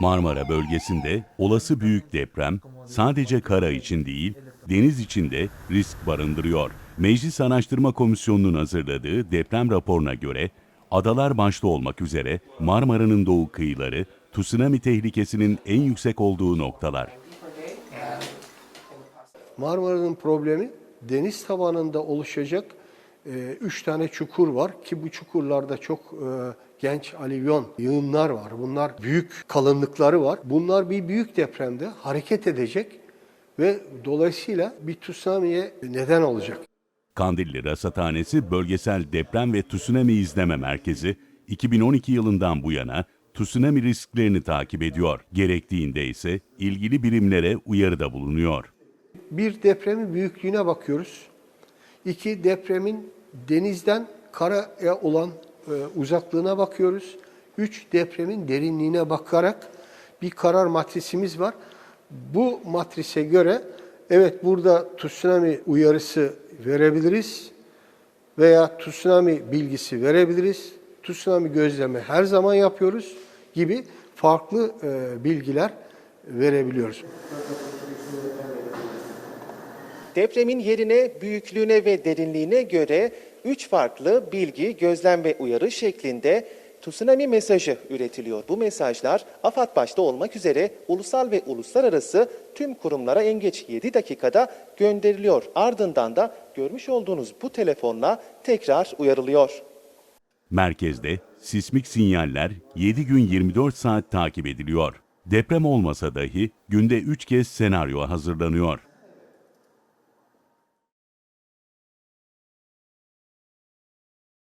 Marmara bölgesinde olası büyük deprem sadece kara için değil, deniz için de risk barındırıyor. Meclis Araştırma Komisyonu'nun hazırladığı deprem raporuna göre adalar başta olmak üzere Marmara'nın doğu kıyıları tsunami tehlikesinin en yüksek olduğu noktalar. Marmara'nın problemi deniz tabanında oluşacak e, üç tane çukur var ki bu çukurlarda çok e, genç alivyon yığınlar var. Bunlar büyük kalınlıkları var. Bunlar bir büyük depremde hareket edecek ve dolayısıyla bir tsunami'ye neden olacak. Kandilli Rasathanesi Bölgesel Deprem ve Tsunami İzleme Merkezi 2012 yılından bu yana tsunami risklerini takip ediyor. Gerektiğinde ise ilgili birimlere uyarıda bulunuyor. Bir depremin büyüklüğüne bakıyoruz. İki depremin denizden karaya olan e, uzaklığına bakıyoruz. Üç depremin derinliğine bakarak bir karar matrisimiz var. Bu matrise göre evet burada tsunami uyarısı verebiliriz veya tsunami bilgisi verebiliriz. Tsunami gözlemi her zaman yapıyoruz gibi farklı e, bilgiler verebiliyoruz. Depremin yerine, büyüklüğüne ve derinliğine göre 3 farklı bilgi, gözlem ve uyarı şeklinde tsunami mesajı üretiliyor. Bu mesajlar AFAD başta olmak üzere ulusal ve uluslararası tüm kurumlara en geç 7 dakikada gönderiliyor. Ardından da görmüş olduğunuz bu telefonla tekrar uyarılıyor. Merkezde sismik sinyaller 7 gün 24 saat takip ediliyor. Deprem olmasa dahi günde 3 kez senaryo hazırlanıyor.